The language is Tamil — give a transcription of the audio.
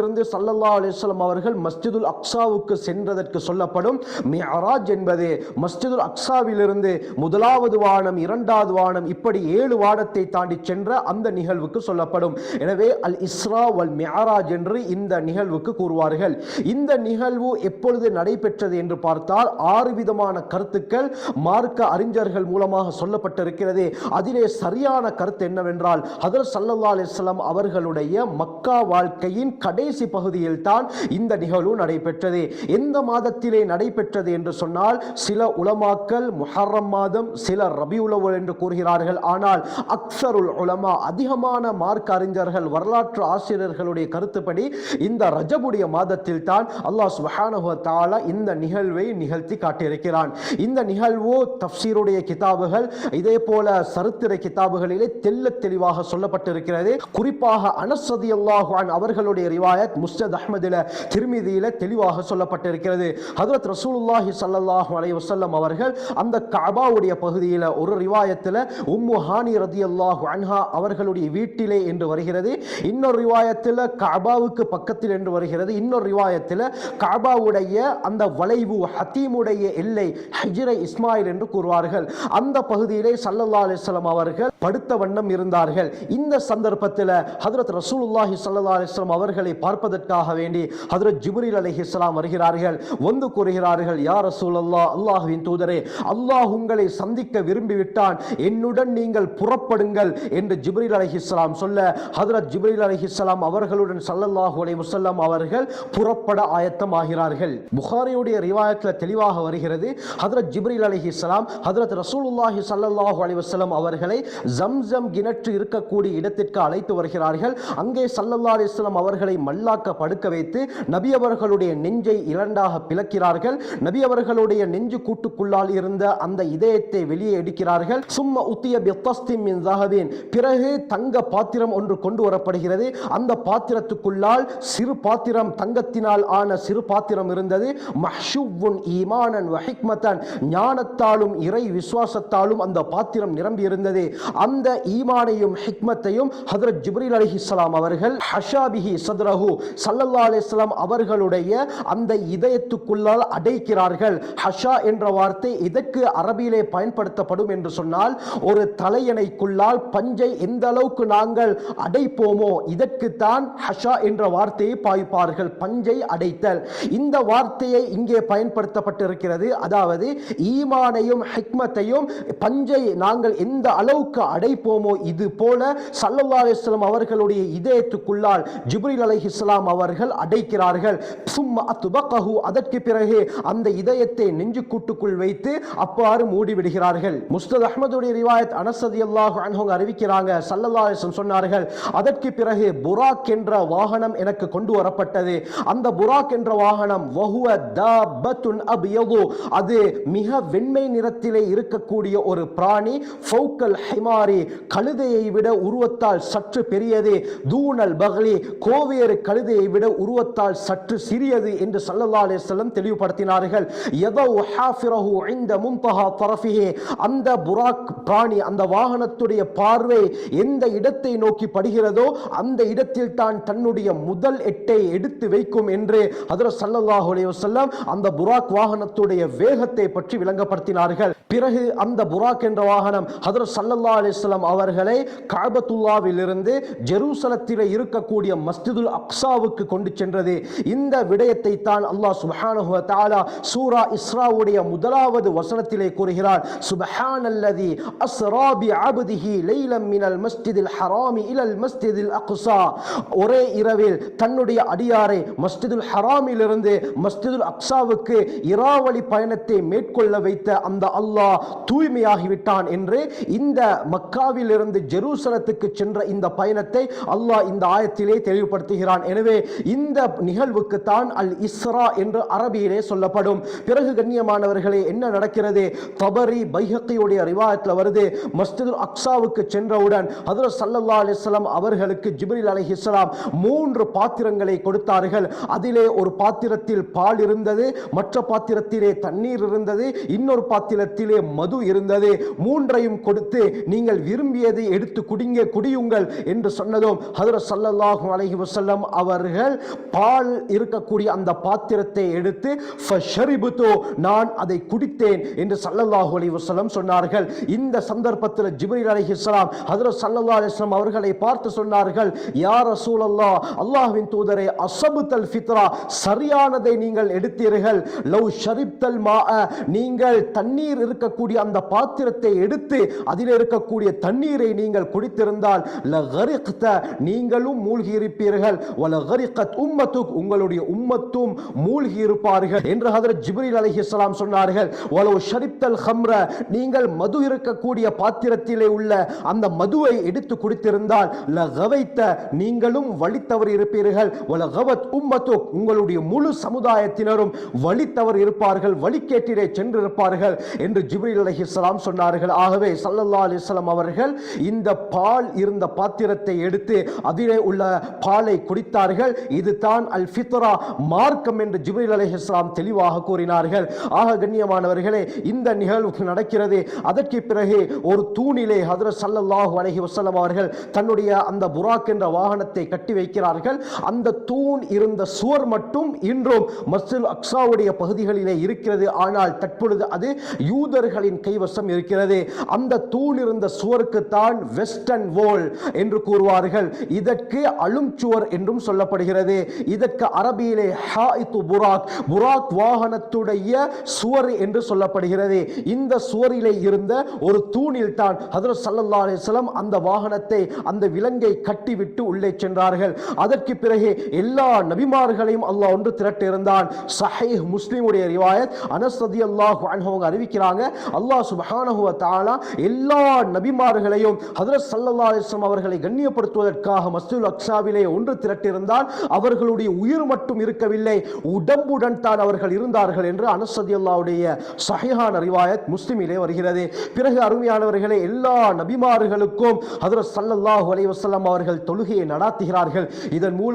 இருந்து சல்லல்லா அலிஸ்லாம் அவர்கள் மஸ்ஜிதுல் அக்ஸாவுக்கு சென்றதற்கு சொல்லப்படும் மியராஜ் என்பது மஸ்ஜிதுல் அக்ஸாவிலிருந்து முதலாவது வானம் இரண்டாவது வானம் இப்படி ஏழு வானத்தை தாண்டி சென்ற அந்த நிகழ்வுக்கு சொல்லப்படும். எனவே அல் இஸ்ரா வல் மியராஜ் என்று இந்த நிகழ்வுக்கு கூறுவார்கள். இந்த நிகழ்வு எப்பொழுது நடைபெற்றது என்று பார்த்தால் ஆறு விதமான கருத்துக்கள் மார்க்க அறிஞர்கள் மூலமாக சொல்லப்பட்டிருக்கிறது. அதிலே சரியான கருத்து என்னவென்றால் ஹதர் சல்லல்லா அலிஸ்லாம் அவர்களுடைய மக்கா வாழ்க்கையின் கடை கடைசி பகுதியில் தான் இந்த நிகழ்வு நடைபெற்றது. எந்த மாதத்திலே நடைபெற்றது என்று சொன்னால் சில உலமாக்கள் முஹர்ரம் மாதம் சில ரபி ரபியுலவல் என்று கூறுகிறார்கள். ஆனால் அக்சருல் உலமா அதிகமான மார்க் அறிஞர்கள் வரலாற்று ஆசிரியர்களுடைய கருத்துப்படி இந்த ரஜபுடைய மாதத்தில் தான் அல்லாஹ் சுப்ஹானஹு வ இந்த நிகழ்வை நிகழ்த்தி காட்டியிருக்கிறான். இந்த நிகழ்வு தப்சீருடைய கிதாபுகள் இதே போல சரித்திர கிதாபுகளிலே தெல்ல தெளிவாக சொல்லப்பட்டிருக்கிறது. குறிப்பாக அனசதி அல்லாஹான் அவர்களுடைய அவர்களுடைய ரிவாயத் முஸ்தத் அஹ்மதில திருமிதியில தெளிவாக சொல்லப்பட்டிருக்கிறது. ஹதரத் ரசூலுல்லாஹி சல்லாஹ் அலை வசல்லம் அவர்கள் அந்த காபாவுடைய பகுதியில் ஒரு ரிவாயத்தில் உம்மு ஹானி ரதியல்லாஹு அன்ஹா அவர்களுடைய வீட்டிலே என்று வருகிறது. இன்னொரு ரிவாயத்தில் காபாவுக்கு பக்கத்தில் என்று வருகிறது. இன்னொரு ரிவாயத்தில் காபாவுடைய அந்த வளைவு ஹத்தீமுடைய எல்லை ஹிஜ்ரை இஸ்மாயில் என்று கூறுவார்கள். அந்த பகுதியிலே சல்லல்லா அலிஸ்லாம் அவர்கள் படுத்த வண்ணம் இருந்தார்கள். இந்த சந்தர்ப்பத்தில் ஹதரத் ரசூலுல்லாஹி சல்லா அலிஸ்லாம் அவர்களை பார்ப்பதற்காக வேண்டி ஹஜரத் ஜிப்ரீல் இஸ்லாம் வருகிறார்கள். வந்து கூறுகிறார்கள் யார் ரசூல் அல்லா அல்லாஹ்வின் தூதரே அல்லாஹ் உங்களை சந்திக்க விரும்பிவிட்டான். என்னுடன் நீங்கள் புறப்படுங்கள் என்று ஜிப்ரீல் இஸ்லாம் சொல்ல ஹஜரத் ஜிப்ரீல் இஸ்லாம் அவர்களுடன் சல்லல்லாஹு அலி முசல்லாம் அவர்கள் புறப்பட ஆயத்தம் ஆகிறார்கள் புகாரியுடைய ரிவாயத்தில் தெளிவாக வருகிறது ஹஜரத் ஜிப்ரீல் இஸ்லாம் ஹதரத் ரசூலுல்லாஹி சல்லல்லாஹு அலி வசலம் அவர்களை ஜம்சம் கிணற்று இருக்கக்கூடிய இடத்திற்கு அழைத்து வருகிறார்கள். அங்கே சல்லல்லா அலிஸ்லாம் அவர்களை மல்லாக்க படுக்க வைத்து நபி அவர்களுடைய நெஞ்சை இரண்டாக பிளக்கிறார்கள். நபி அவர்களுடைய நெஞ்சு கூட்டுக்குள்ளால் இருந்த அந்த இதயத்தை வெளியே எடுக்கிறார்கள். சும்மா உத்திய பித்தஸ்தின் பிறகு தங்க பாத்திரம் ஒன்று கொண்டு வரப்படுகிறது. அந்த பாத்திரத்துக்குள்ளால் சிறு பாத்திரம் தங்கத்தினால் ஆன சிறு பாத்திரம் இருந்தது. மஹ்ஷுவுன் ஈமானன் வஹிக்மத்தன். ஞானத்தாலும் இறை விசுவாசத்தாலும் அந்த பாத்திரம் நிரம்பி இருந்தது அந்த ஈமானையும் ஹிக்மத்தையும் ஹதரத் ஜிப்ரீல் அலிஹிஸ்லாம் அவர்கள் ஹஷாபிஹி சத்ரஹு சல்லல்லா அலிஸ்லாம் அவர்களுடைய அந்த இதயத்துக்குள்ளால் அடைக்கிறார்கள். ஹஷா என்ற வார்த்தை இதற்கு அரபியிலே பயன்படுத்தப்படும் என்று சொன்னால் ஒரு தலையணைக்குள்ளால் பஞ்சை எந்த அளவுக்கு நாங்கள் அடைப்போமோ இதற்குத்தான் ஹஷா என்ற வார்த்தையை பாய்ப்பார்கள் பஞ்சை அடைத்தல். இந்த வார்த்தையை இங்கே பயன்படுத்தப்பட்டிருக்கிறது. அதாவது ஈமானையும் ஹிக்மத்தையும் பஞ்சை நாங்கள் எந்த அளவுக்கு அடைப்போமோ இது போல சல்லல்லா அலிஸ்லாம் அவர்களுடைய இதயத்துக்குள்ளால் ஜிப்ரில் அலை இஸ்லாம் அவர்கள் அடைக்கிறார்கள். சும்மா துபக்கஹு அதற்கு பிறகு அந்த இதயத்தை நெஞ்சு கூட்டுக்குள் வைத்து அப்பாறு மூடிவிடுகிறார்கள். முஸ்தத் அஹமதுடைய ரிவாயத் அனசதி அல்லாஹு அன்ஹுங்க அறிவிக்கிறாங்க. சல்லல்லா அலிஸ்லாம் சொன்னார்கள் அதற்கு பிறகு புராக் என்ற வாகனம் எனக்கு கொண்டு வரப்பட்டது. அந்த புராக் என்ற வாகனம் வஹுவ தபத்துன் அபியது. அது மிக வெண்மை நிறத்திலே இருக்கக்கூடிய ஒரு பிராணி ஃபௌக்கல் ஹிமா ஹிமாரி கழுதையை விட உருவத்தால் சற்று பெரியது. தூணல் பகலி கோவேறு கழுதையை விட உருவத்தால் சற்று சிறியது என்று சல்லல்லா அலிஸ்லம் தெளிவுபடுத்தினார்கள். எதோ ஹாஃபிரஹு இந்த முன்தஹா தரஃபிஹே. அந்த புராக் பிராணி அந்த வாகனத்துடைய பார்வை எந்த இடத்தை நோக்கி படுகிறதோ அந்த இடத்தில் தான் தன்னுடைய முதல் எட்டை எடுத்து வைக்கும் என்று ஹதரத் சல்லல்லாஹு அலைஹி அந்த புராக் வாகனத்துடைய வேகத்தை பற்றி விளங்கப்படுத்தினார்கள். பிறகு அந்த புராக் என்ற வாகனம் ஹதரத் சல்லல்லா அலிஸ்லாம் அவர்களை காபத்துல்லாவிலிருந்து ஜெருசலத்தில் இருக்கக்கூடிய மஸ்ஜிதுல் அக்ஸாவுக்கு கொண்டு சென்றது. இந்த விடயத்தை தான் அல்லாஹ் சுப்ஹானஹு தாலா சூரா இஸ்ராவுடைய முதலாவது வசனத்திலே கூறுகிறார். சுபஹான் அல்லதி அஸ்ராபி அபுதிஹி லைலம் மினல் மஸ்ஜிதில் ஹராமி இலல் மஸ்ஜிதில் அக்ஸா. ஒரே இரவில் தன்னுடைய அடியாரை மஸ்ஜிதுல் ஹராமிலிருந்து மஸ்ஜிதுல் அக்ஸாவுக்கு இராவளி பயணத்தை மேற்கொள்ள வைத்த அந்த அல்லாஹ் தூய்மையாகிவிட்டான் என்று இந்த மக்காவில் இருந்து ஜெருசலத்துக்கு சென்ற இந்த பயணத்தை அல்லாஹ் இந்த ஆயத்திலே தெளிவுபடுத்துகிறான். எனவே இந்த நிகழ்வுக்கு தான் அல் இஸ்ரா என்று அரபியிலே சொல்லப்படும். பிறகு கண்ணியமானவர்களே என்ன நடக்கிறது? தபரி பைஹக்கியுடைய ரிவாயத்தில் வருது. மஸ்ஜிதுல் அக்ஸாவுக்கு சென்றவுடன் ஹதரத் சல்லல்லா அலிஸ்லாம் அவர்களுக்கு ஜிப்ரில் இஸ்லாம் மூன்று பாத்திரங்களை கொடுத்தார்கள். அதிலே ஒரு பாத்திரத்தில் பால் இருந்தது மற்ற பாத்திரத்திலே தண்ணீர் இருந்தது இன்னொரு பாத்திரத்திலே மது இருந்தது. மூன்றையும் கொடுத்து நீங்கள் நீங்கள் விரும்பியதை எடுத்து குடிங்க குடியுங்கள் என்று சொன்னதும் ஹதர ஸல்லல்லாஹு அலஹி வசல்லம் அவர்கள் பால் இருக்கக்கூடிய அந்த பாத்திரத்தை எடுத்து ஃபஷரிபுது நான் அதை குடித்தேன் என்று சல்லல்லாஹு அலி வசலம் சொன்னார்கள். இந்த சந்தர்ப்பத்தில் ஜிப்ரீல் அலைஹிஸ்ஸலாம் ஹதரத் ஸல்லல்லாஹு அலைஹி வஸல்லம் அவர்களை பார்த்து சொன்னார்கள் யா ரசூலல்லாஹ் அல்லாஹின் தூதரே அசபுத்தல் ஃபித்ரா சரியானதை நீங்கள் எடுத்தீர்கள். லவ் ஷரிப்தல் மா நீங்கள் தண்ணீர் இருக்கக்கூடிய அந்த பாத்திரத்தை எடுத்து அதில் இருக்கக்கூடிய தண்ணீரை நீங்கள் குடித்திருந்தால் நீங்களும் மூழ்கி இருப்பீர்கள் உங்களுடைய உம்மத்தும் மூழ்கி இருப்பார்கள் என்று ஹதரத் ஜிப்ரீல் அலைஹிஸ்ஸலாம் சொன்னார்கள். வலவு ஷரிப்தல் ஹம்ர நீங்கள் மது இருக்கக்கூடிய பாத்திரத்திலே உள்ள அந்த மதுவை எடுத்து குடித்திருந்தால் லகவைத்த நீங்களும் வழித்தவர் இருப்பீர்கள். வல கவத் உம்மத்துக் உங்களுடைய முழு சமுதாயத்தினரும் வழித்தவர் இருப்பார்கள். வழிகேட்டிலே சென்றிருப்பார்கள். என்று ஜிப்ரீல் அலைஹிஸ்ஸலாம் சொன்னார்கள். ஆகவே சல்லல்லா அலிஸ்லாம் வஸல்லம் அவர்கள். இந்த பால் இருந்த பாத்திரத்தை எடுத்து அதிலே உள்ள பாலை குடித்தார்கள். இதுதான் அல் ஃபித்ரா மார்க்கம் என்று ஜிப்ரீல் இஸ்லாம் தெளிவாக கூறினார்கள். ஆக கண்ணியமானவர்களே இந்த நிகழ்வு நடக்கிறது. அதற்கு பிறகு ஒரு தூணிலே ஹதரத் ஸல்லல்லாஹு அலஹி வசலம் அவர்கள் தன்னுடைய அந்த புராக் என்ற வாகனத்தை கட்டி வைக்கிறார்கள். அந்த தூண் இருந்த சுவர் மட்டும் இன்றும் மஸ்ஜித் அக்ஸாவுடைய பகுதிகளிலே இருக்கிறது. ஆனால் தற்பொழுது அது யூதர்களின் கைவசம் இருக்கிறது. அந்த தூண் இருந்த சுவருக்கு தான் வெஸ்டர்ன் வோல் என்று கூறுவார்கள். இதற்கு அழும் சுவர் என்றும் சொல்லப்படுகிறது. இதற்கு அரபியிலே ஹாயித்து புராக் புராக் வாகனத்துடைய சுவர் என்று சொல்லப்படுகிறது. இந்த சுவரிலே இருந்த ஒரு தூணில் தான் ஹதரத் சல்லா அலிஸ்லாம் அந்த வாகனத்தை அந்த விலங்கை கட்டிவிட்டு உள்ளே சென்றார்கள். அதற்கு பிறகு எல்லா நபிமார்களையும் அல்லாஹ் ஒன்று திரட்டிருந்தான் சஹீஹ் முஸ்லீமுடைய ரிவாயத் அனஸ் அல்லாஹ் அவங்க அறிவிக்கிறாங்க. அல்லாஹ் சுபஹானஹுவ தாலா எல்லா நபிமார்களையும் ஹதரத் ஸல்லல்லாஹு அலிஸ்லாம் அவர்களை கண்ணியப்படுத்துவதற்காக மசூல் அக்ஸாவிலே ஒன்று திரட்டிருந்தால் அவர்களுடைய உயிர் மட்டும் இருக்கவில்லை உடம்புடன் தான் அவர்கள் இருந்தார்கள் என்று அனஸ் ரலியல்லாஹுடைய சஹீஹான ரிவாயத் முஸ்லிமிலே வருகிறது. பிறகு அருமையானவர்களே எல்லா நபிமார்களுக்கும் ஹதரத் சல்லல்லாஹு அலைவசல்லாம் அவர்கள் தொழுகையை நடாத்துகிறார்கள். இதன் மூலம்